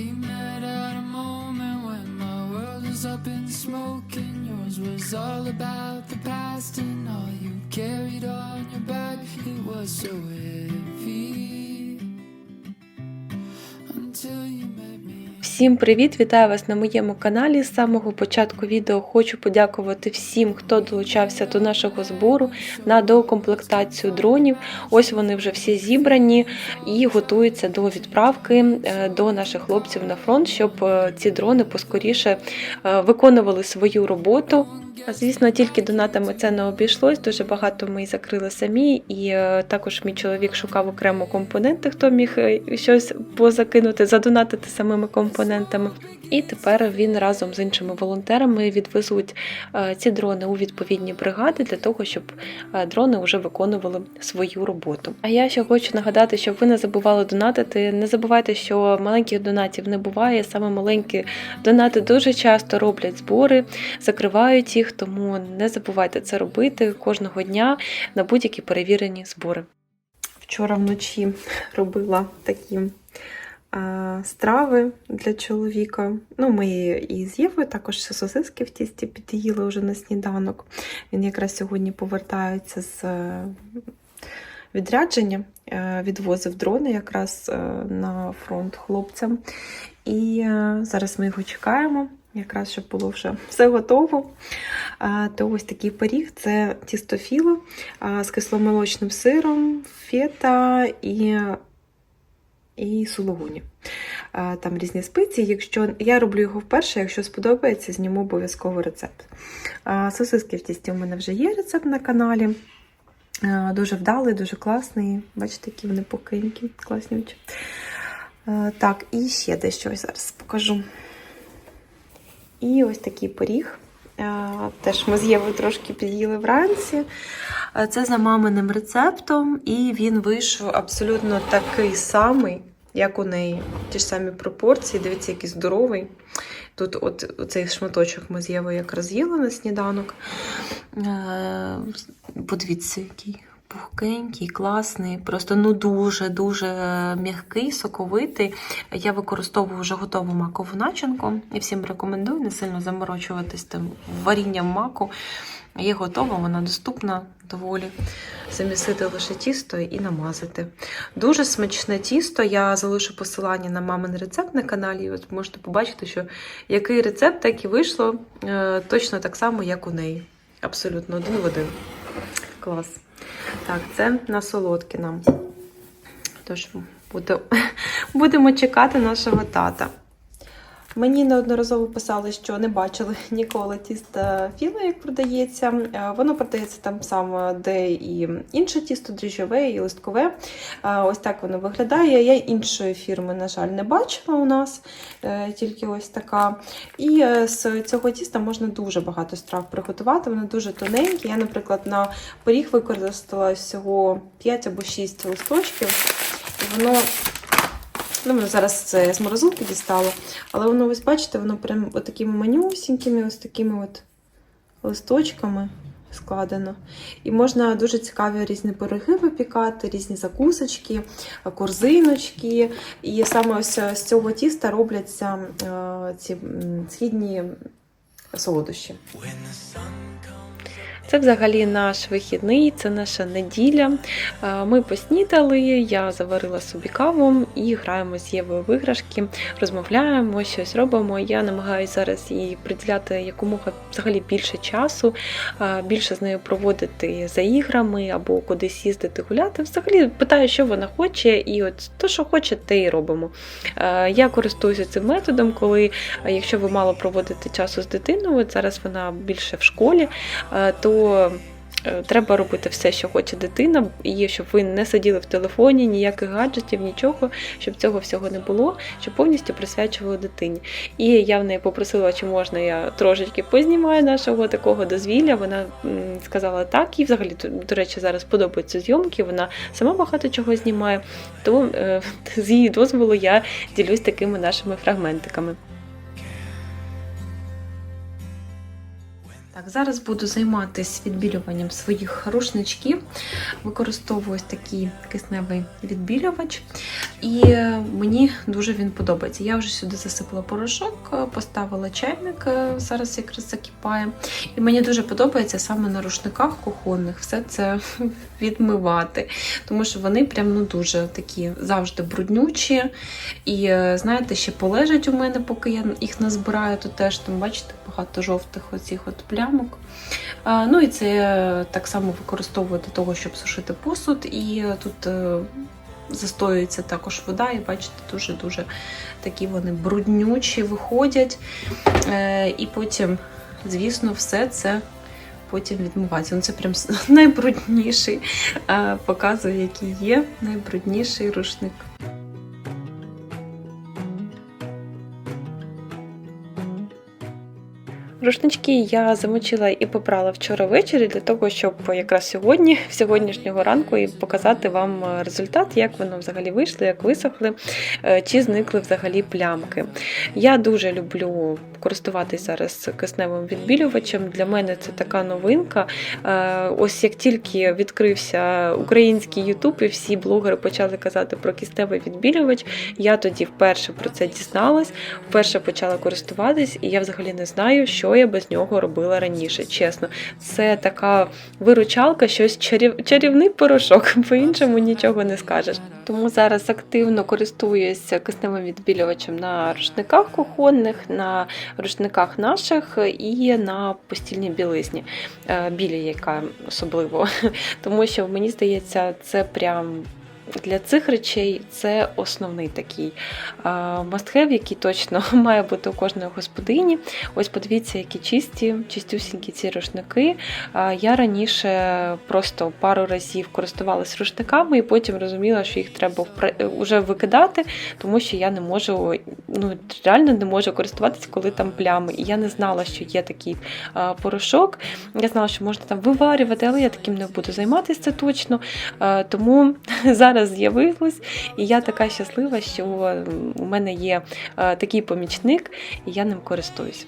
We met at a moment when my world was up in smoke and yours was all about the past and all you carried on your back. It was so heavy Всім привіт! Вітаю вас на моєму каналі. З самого початку відео хочу подякувати всім, хто долучався до нашого збору на доукомплектацію дронів. Ось вони вже всі зібрані і готуються до відправки е, до наших хлопців на фронт, щоб е, ці дрони поскоріше е, виконували свою роботу. Звісно, тільки донатами це не обійшлось. Дуже багато ми закрили самі, і також мій чоловік шукав окремо компоненти, хто міг щось позакинути, задонатити самими компонентами. І тепер він разом з іншими волонтерами відвезуть е, ці дрони у відповідні бригади для того, щоб е, дрони вже виконували свою роботу. А я ще хочу нагадати, щоб ви не забували донатити. Не забувайте, що маленьких донатів не буває. Саме маленькі донати дуже часто роблять збори, закривають їх, тому не забувайте це робити кожного дня на будь-які перевірені збори. Вчора вночі робила такі страви для чоловіка. Ну, ми і з Євою також сосиски в тісті під'їли вже на сніданок. Він якраз сьогодні повертається з е, відрядження, е, відвозив дрони якраз е, на фронт хлопцям. І зараз ми його чекаємо. Якраз щоб було вже все готово. То ось такий пиріг це тістофіло з кисломолочним сиром, фета і, і сулугуні. Там різні спеції. Якщо я роблю його вперше, якщо сподобається, зніму обов'язково рецепт. Сосиски в тісті у мене вже є рецепт на каналі. Дуже вдалий, дуже класний. Бачите, які вони покинькі, класнючі. Так, і ще дещо зараз покажу. І ось такий пиріг. Теж ми з Євою трошки під'їли вранці. Це за маминим рецептом, і він вийшов абсолютно такий самий, як у неї. Ті ж самі пропорції. Дивіться, який здоровий. Тут от цей шматочок ми з Євою якраз їли на сніданок. Е, Подивіться, який пухкенький, класний, просто ну дуже-дуже м'який, соковитий. Я використовую вже готову макову начинку і всім рекомендую не сильно заморочуватись тим варінням маку. Є готова, вона доступна доволі. Замісити лише тісто і намазати. Дуже смачне тісто. Я залишу посилання на мамин рецепт на каналі. І от можете побачити, що який рецепт, так і вийшло е, точно так само, як у неї. Абсолютно один в один. Клас. Так, це на солодкі нам. Тож буде, будемо чекати нашого тата. Мені неодноразово писали, що не бачили ніколи тіста філо, як продається. Е, Воно продається там саме, де і інше тісто, дріжджове і листкове. Е, Ось так воно виглядає. Я іншої фірми, на жаль, не бачила у нас, е, тільки ось така. І з цього тіста можна дуже багато страв приготувати. Воно дуже тоненьке. Я, наприклад, на пиріг використала всього 5 або 6 листочків. Воно Ну, зараз це з морозилки дістало, але воно, ось бачите, воно прям от такими манюсінькими, ось такими от листочками складено. І можна дуже цікаві різні пироги випікати, різні закусочки, корзиночки. І саме ось з цього тіста робляться е, ці східні солодощі. Це взагалі наш вихідний, це наша неділя. Е, Ми поснідали, я заварила собі каву і граємо з Євою в іграшки, розмовляємо, щось робимо. Я намагаюся зараз їй приділяти якомога взагалі більше часу, е, більше з нею проводити за іграми або кудись їздити гуляти. Взагалі питаю, що вона хоче, і от то, що хоче, те і робимо. Е, Я користуюся цим методом, коли якщо ви мало проводите часу з дитиною, от зараз вона більше в школі, то е, треба робити все, що хоче дитина, і щоб ви не сиділи в телефоні, ніяких гаджетів, нічого, щоб цього всього не було, щоб повністю присвячували дитині. І я в неї попросила, чи можна я трошечки познімаю нашого такого дозвілля. Вона сказала так, і взагалі, до- речі, зараз подобаються зйомки. Вона сама багато чого знімає. То е, з її дозволу я ділюсь такими нашими фрагментиками. Так, зараз буду займатися відбілюванням своїх рушничків. Використовую такий кисневий відбілювач, і е, мені дуже він подобається. Я вже сюди засипала порошок, е, поставила чайник, е, зараз якраз закипає. І мені дуже подобається саме на рушниках кухонних все це відмивати, тому що вони прям ну дуже такі завжди бруднючі. І знаєте, ще полежать у мене, поки я їх назбираю, то теж там, бачите, багато жовтих оцих от плямок. Ну і це так само використовую для того, щоб сушити посуд. І тут е, застоюється також вода, і бачите, дуже-дуже такі вони бруднючі виходять. Е, І потім, звісно, все це. Потім відмивається. Ну, це прям найбрудніший, е, показує, який є найбрудніший рушник. Рушнички я замочила і попрала вчора ввечері для того, щоб якраз сьогодні, з сьогоднішнього ранку, і показати вам результат, як воно взагалі вийшло, як висохли, е, чи зникли взагалі плямки. Я дуже люблю користуватись зараз кисневим відбілювачем. Для мене це така новинка. Е, Ось як тільки відкрився український Ютуб, і всі блогери почали казати про кисневий відбілювач, я тоді вперше про це дізналась, вперше почала користуватись, і я взагалі не знаю, що я без нього робила раніше. Чесно, це така виручалка, щось чарів... чарівний порошок, по-іншому нічого не скажеш. Тому зараз активно користуюся кисневим відбілювачем на рушниках кухонних, на рушниках наших і на постільній білизні, Е, білі, яка особливо. Тому що мені здається, це прям. Для цих речей це основний такий мастхев, який точно має бути у кожної господині. Ось подивіться, які чисті, чистюсінькі ці рушники. Я раніше просто пару разів користувалась рушниками і потім розуміла, що їх треба уже викидати, тому що я не можу, ну реально не можу користуватися, коли там плями. І я не знала, що є такий порошок. Я знала, що можна там виварювати, але я таким не буду займатися це точно. Тому зараз з'явилось, і я така щаслива, що у мене є е, такий помічник, і я ним користуюсь.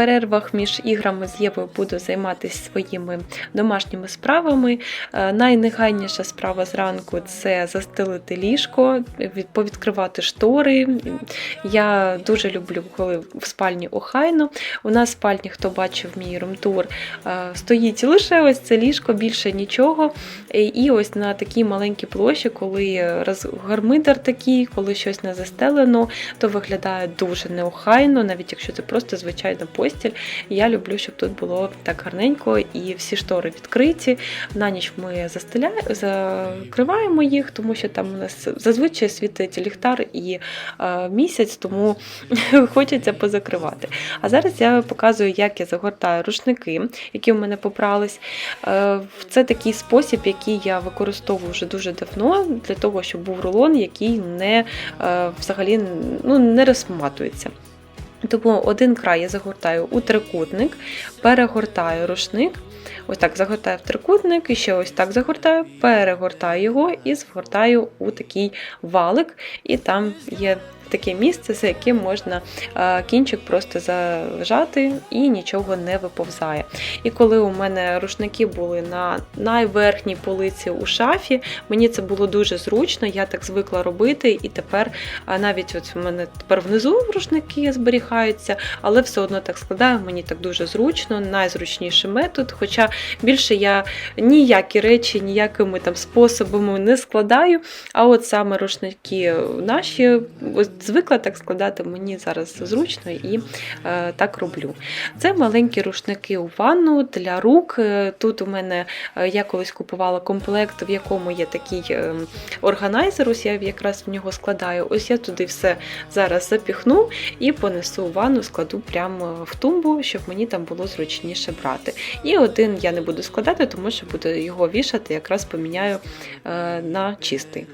Перервах між іграми з Євою буду займатися своїми домашніми справами. Е, Найнегайніша справа зранку це застелити ліжко, повідкривати штори. Я дуже люблю, коли в спальні охайно. У нас в спальні, хто бачив мій румтур, е, стоїть лише ось це ліжко, більше нічого. І- ось на такій маленькій площі, коли розгармидер такий, коли щось не застелено, то виглядає дуже неохайно, навіть якщо це просто звичайна постіль. Я люблю, щоб тут було так гарненько і всі штори відкриті. На ніч ми застеляємо, закриваємо їх, тому що там у нас зазвичай світить ліхтар і е, місяць, тому хочеться позакривати. А зараз я показую, як я загортаю рушники, які у мене попрались. Е, Це такий спосіб, який я використовую вже дуже давно, для того, щоб був рулон, який не е, взагалі ну, не розматується. Тому один край я загортаю у трикутник, перегортаю рушник. Ось так загортаю в трикутник, і ще ось так загортаю, перегортаю його і згортаю у такий валик, і там є таке місце, за яким можна е, кінчик просто зажати і нічого не виповзає. І коли у мене рушники були на найверхній полиці у шафі, мені це було дуже зручно, я так звикла робити, і тепер а навіть от у мене тепер внизу рушники зберігаються, але все одно так складаю, мені так дуже зручно, найзручніший метод. Хоча більше я ніякі речі, ніякими там способами не складаю. А от саме рушники наші звикла так складати, мені зараз зручно і е, так роблю. Це маленькі рушники у ванну для рук. Е, Тут у мене е, я колись купувала комплект, в якому є такий е, органайзер. Ось я якраз в нього складаю. Ось я туди все зараз запіхну і понесу у ванну, складу прямо в тумбу, щоб мені там було зручніше брати. І один я не буду складати, тому що буду його вішати, якраз поміняю е, на чистий.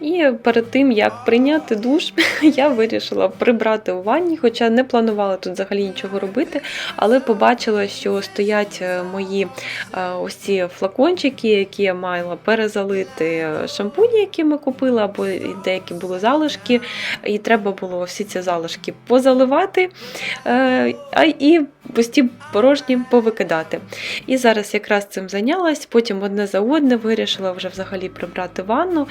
І перед тим як прийняти душ, я вирішила прибрати у ванні, хоча не планувала тут взагалі нічого робити, але побачила, що стоять е, мої е, ось ці флакончики, які я мала перезалити шампуні, які ми купили, або деякі були залишки, і треба було всі ці залишки позаливати е, і пусті порожні повикидати. І зараз якраз цим зайнялась, потім одне за одне вирішила вже взагалі прибрати ванну.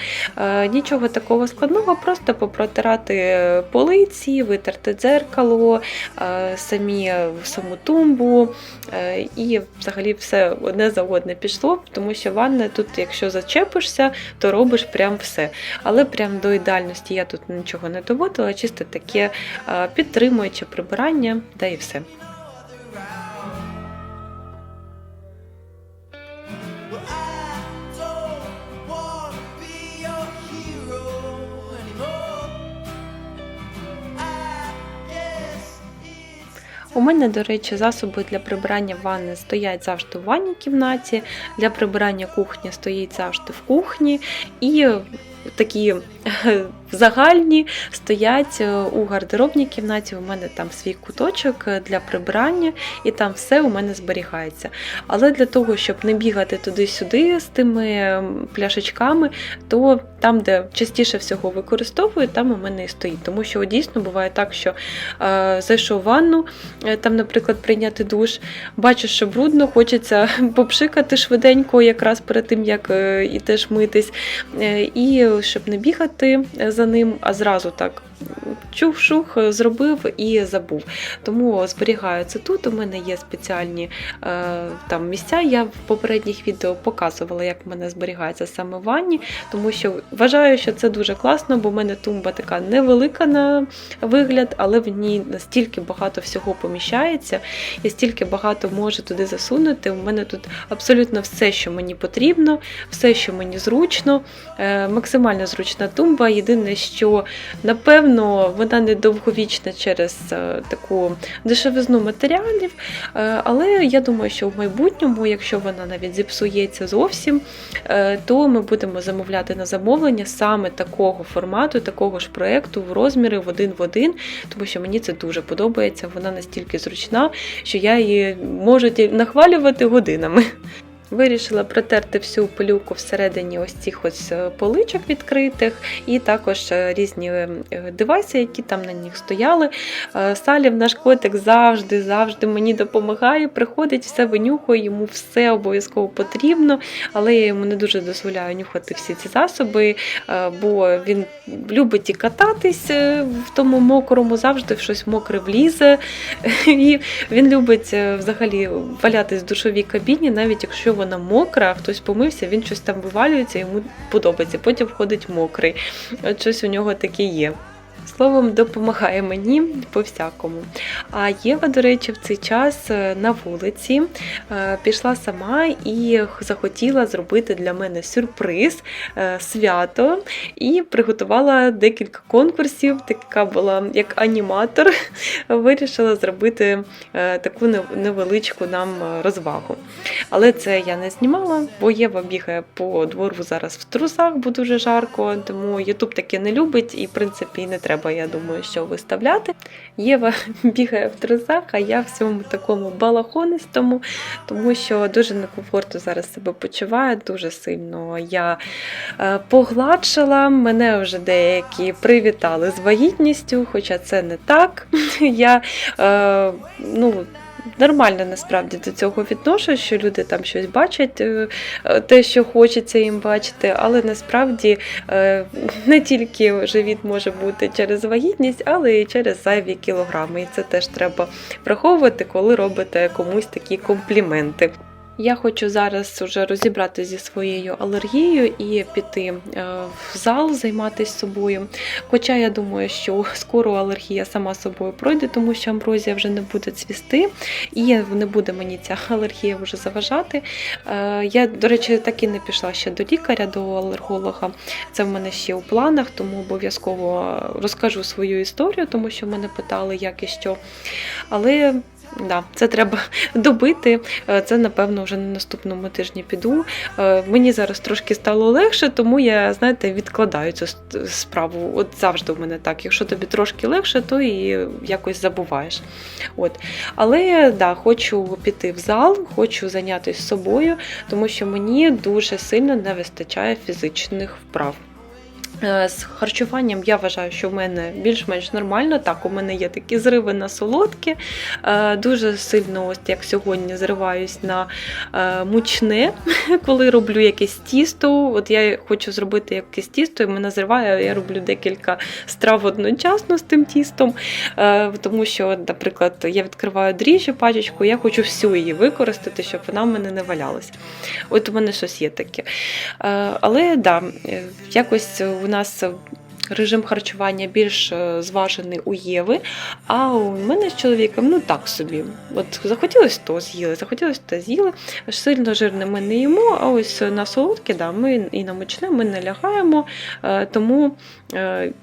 Нічого такого складного, просто попротирати полиці, витерти дзеркало, е, самі саму тумбу. е, І взагалі все одне за одне пішло, тому що ванна тут, якщо зачепишся, то робиш прям все. Але прям до ідеальності я тут нічого не доводила, чисто таке е, підтримуюче прибирання, та і все. У мене, до речі, засоби для прибирання ванни стоять завжди в ванній кімнаті, для прибирання кухні стоїть завжди в кухні, і такі е, загальні стоять е, у гардеробній кімнаті. У мене там свій куточок е, для прибирання, і там все у мене зберігається. Але для того, щоб не бігати туди-сюди з тими пляшечками, то там, де частіше всього використовую, там у мене і стоїть. Тому що дійсно буває так, що е, зайшов в ванну, там, наприклад, прийняти душ, бачиш, що брудно, хочеться попшикати швиденько, якраз перед тим, як ідеш митись, і щоб не бігати за ним, а зразу так. Чух-шух, зробив і забув. Тому зберігаю це тут. У мене є спеціальні е, там місця. Я в попередніх відео показувала, як в мене зберігається саме в ванні, тому що вважаю, що це дуже класно, бо в мене тумба така невелика на вигляд, але в ній настільки багато всього поміщається, і стільки багато можу туди засунути. У мене тут абсолютно все, що мені потрібно, все, що мені зручно, Е, максимально зручна тумба. Єдине, що напевно вона не довговічна через е, таку дешевизну матеріалів. Е, Але я думаю, що в майбутньому, якщо вона навіть зіпсується зовсім, е, то ми будемо замовляти на замовлення саме такого формату, такого ж проекту в розміри в один в один, тому що мені це дуже подобається. Вона настільки зручна, що я її можу нахвалювати годинами. Вирішила протерти всю пилюку всередині ось цих ось е, поличок відкритих, і також е, різні е, девайси, які там на них стояли. Салів, наш котик, завжди, завжди мені допомагає, приходить, все винюхує, йому все обов'язково потрібно, але я йому не дуже дозволяю нюхати всі ці засоби, бо він любить і кататись в тому мокрому, завжди щось мокре влізе. І він любить взагалі валятись в душовій кабіні, навіть якщо вона мокра, хтось помився, він щось там вивалюється, йому подобається. Потім входить мокрий. От щось у нього таке є. Словом, допомагає мені по-всякому. А Єва, до речі, в цей час е, на вулиці е, пішла сама і захотіла зробити для мене сюрприз, е, свято, і приготувала декілька конкурсів. Така була як аніматор. Вирішила зробити таку невеличку нам розвагу. Але це я не знімала, бо Єва бігає по двору зараз в трусах, бо дуже жарко, тому Ютуб таке не любить і, в принципі, не треба, я думаю, що виставляти. Єва бігає в трусах, а я в цьому такому балахонистому, тому що дуже некомфортно зараз себе почуваю, дуже сильно я е, погладшила. Мене вже деякі привітали з вагітністю, хоча це не так. Я е, ну, нормально насправді до цього відношу, що люди там щось бачать, е, е, те, що хочеться їм бачити, але насправді е, не тільки живіт може бути через вагітність, але і через зайві кілограми. І це теж треба враховувати, коли робите комусь такі компліменти. Я хочу зараз вже розібрати зі своєю алергією і піти е, в зал займатися собою. Хоча я думаю, що скоро алергія сама собою пройде, тому що амброзія вже не буде цвісти, і не буде мені ця алергія вже заважати. Е, Я, до речі, так і не пішла ще до лікаря, до алерголога. Це в мене ще у планах, тому обов'язково розкажу свою історію, тому що мене питали, як і що. Але Да, це треба добити. Е, Це, напевно, вже на наступному тижні піду. Е, Мені зараз трошки стало легше, тому я, знаєте, відкладаю цю справу. От завжди в мене так. Якщо тобі трошки легше, то і якось забуваєш. От. Але да, хочу піти в зал, хочу зайнятися собою, тому що мені дуже сильно не вистачає фізичних вправ. Е, З харчуванням я вважаю, що в мене більш-менш нормально. Так, у мене є такі зриви на солодке. Е, Дуже сильно, ось як сьогодні, зриваюсь на е, мучне, коли роблю якесь тісто. От я хочу зробити якесь тісто, і мене зриває, я роблю декілька страв одночасно з тим тістом. Тому що, наприклад, я відкриваю дріжджі пачечку, я хочу всю її використати, щоб вона в мене не валялась. От у мене щось є таке. Але да, якось нас режим харчування більш е, зважений у Єви, а у мене з чоловіком ну так собі. От захотілося то з'їли, захотілося то з'їли. Сильно жирне ми не їмо, а ось на солодке, да, ми і на мучне ми не лягаємо, е, тому. е,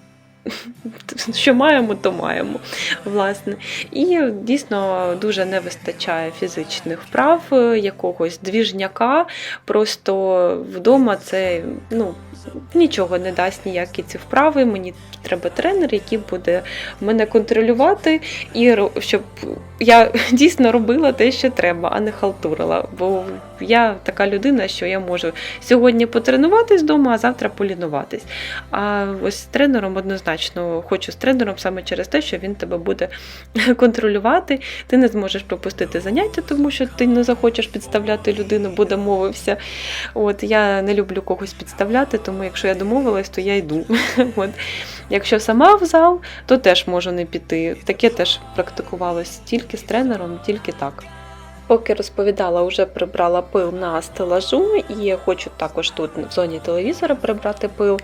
Що маємо, то маємо, власне. І дійсно дуже не вистачає фізичних вправ, якогось двіжняка. Просто вдома це ну, нічого не дасть ніякі ці вправи. Мені треба тренер, який буде мене контролювати, і щоб я дійсно робила те, що треба, а не халтурила. Бо я така людина, що я можу сьогодні потренуватись вдома, а завтра полінуватись. А ось з тренером однозначно хочу з тренером саме через те, що він тебе буде контролювати. Ти не зможеш пропустити заняття, тому що ти не захочеш підставляти людину, бо домовився. От я не люблю когось підставляти, тому якщо я домовилась, то я йду. От. Якщо сама в зал, то теж можу не піти. Таке теж практикувалось тільки з тренером, тільки так. Поки розповідала, вже прибрала пил на стелажу і хочу також тут в зоні телевізора прибрати пил.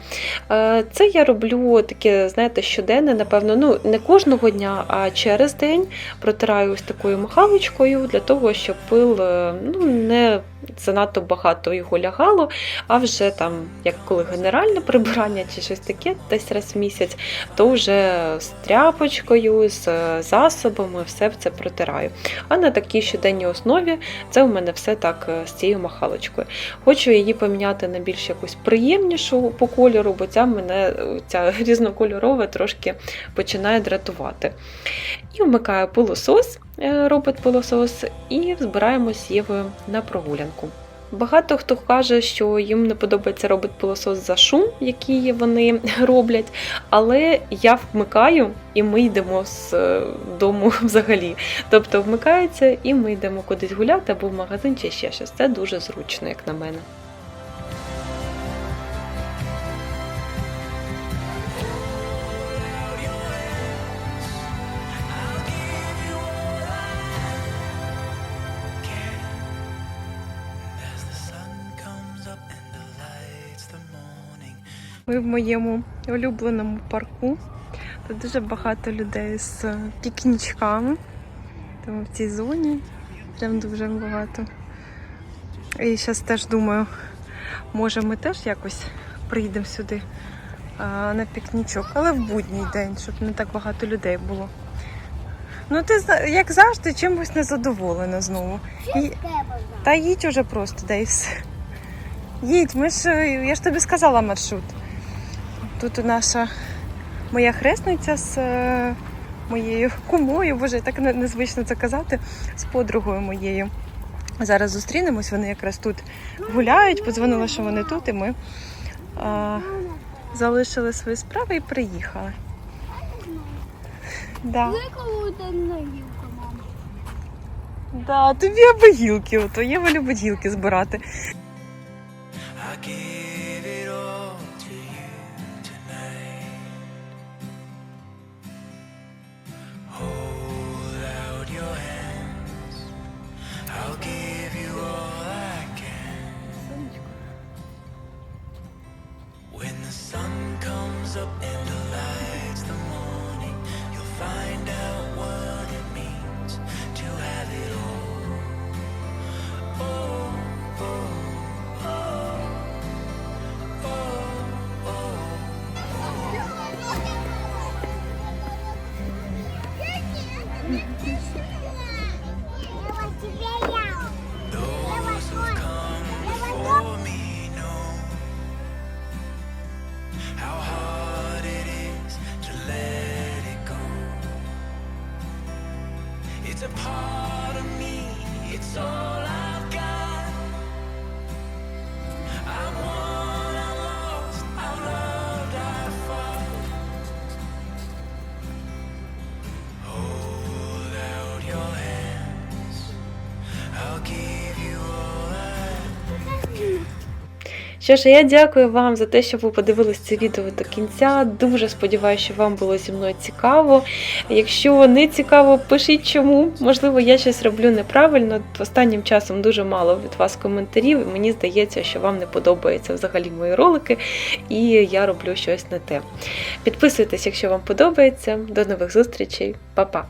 Е, Це я роблю таке, знаєте, щоденне, напевно, ну не кожного дня, а через день протираю ось такою махалочкою для того, щоб пил е, ну, не занадто багато його лягало, а вже там, як коли генеральне прибирання чи щось таке, десь раз в місяць, то вже з тряпочкою, з е, засобами все це протираю. А на такій щоденній основі це у мене все так е, з цією махалочкою. Хочу її поміняти на більш якусь приємнішу по кольору, бо ця мене е, ця різнокольорова трошки починає дратувати. І вмикаю пилосос, е, робот-пилосос, і збираємось з Євою на прогулянку. Багато хто каже, що їм не подобається робить пилосос за шум, який вони роблять, але я вмикаю і ми йдемо з е, дому взагалі. Тобто вмикається і ми йдемо кудись гуляти або в магазин чи ще щось. Це дуже зручно, як на мене. Ми в моєму улюбленому парку. Тут дуже багато людей з пікнічками. Тому в цій зоні прям дуже багато. І зараз теж думаю, може ми теж якось приїдемо сюди а, на пікнічок, але в будній день, щоб не так багато людей було. Ну, ти як завжди, чимось незадоволена знову. І... Та їдь уже просто, дай все. Їдь, ми ж, я ж тобі сказала маршрут. Тут наша моя хресниця з е, моєю кумою, боже, так незвично це казати, з подругою моєю. Зараз зустрінемось, вони якраз тут гуляють, подзвонила, що вони тут, і ми а, залишили свої справи і приїхали. Да. Да, тобі аби гілки, ото Єва любить гілки збирати. Що ж, я дякую вам за те, що ви подивились це відео до кінця. Дуже сподіваюся, що вам було зі мною цікаво. Якщо не цікаво, пишіть чому. Можливо, я щось роблю неправильно. Останнім часом дуже мало від вас коментарів, і мені здається, що вам не подобаються взагалі мої ролики, і я роблю щось не те. Підписуйтесь, якщо вам подобається. До нових зустрічей, Па-па!